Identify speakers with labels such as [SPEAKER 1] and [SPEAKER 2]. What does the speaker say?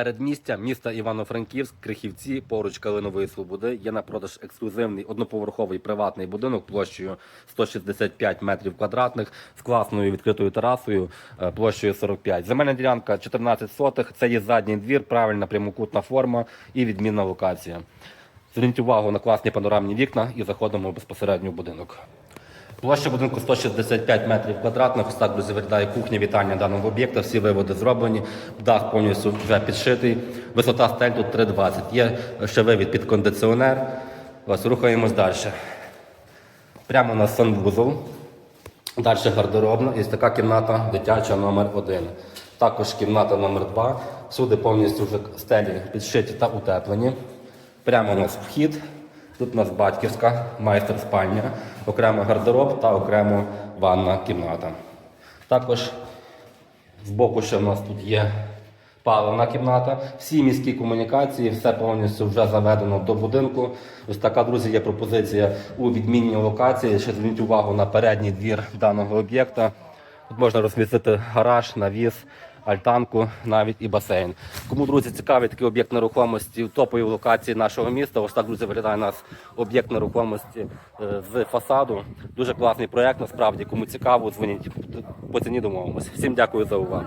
[SPEAKER 1] Передмістя міста Івано-Франківськ, Крихівці, поруч Калинової Слободи є на продаж ексклюзивний одноповерховий приватний будинок площею 165 метрів квадратних з класною відкритою терасою е, площею 45. Земельна ділянка 14 сотих. Це є задній двір, правильна прямокутна форма і відмінна локація. Зверніть увагу на класні панорамні вікна і заходимо безпосередньо в будинок. Площа будинку 165 метрів квадратних. Ось так, друзі, виглядає кухня вітання даного об'єкта. Всі виводи зроблені. Дах повністю вже підшитий. Висота стель тут 3,20. Є ще вивід під кондиціонер. Ось рухаємось далі. Прямо на санвузол. Далі гардеробна. І така кімната дитяча номер 1 Також кімната номер 2 Всюди повністю вже стелі підшиті та утеплені. Прямо у нас вхід. Тут у нас батьківська майстер спальня, окремо гардероб та окремо ванна кімната. Також збоку ще в нас тут є паливна кімната. Всі міські комунікації, все повністю вже заведено до будинку. Ось така, друзі, є пропозиція у відмінній локації. Ще зверніть увагу на передній двір даного об'єкта. Тут можна розмістити гараж, навіс, альтанку, навіть і басейн. Кому, друзі, цікавий такий об'єкт нерухомості в топовій локації нашого міста. Ось так, друзі, виглядає у нас об'єкт нерухомості е, з фасаду. Дуже класний проєкт, насправді. Кому цікаво, дзвоніть по ціні домовимося. Всім дякую за увагу.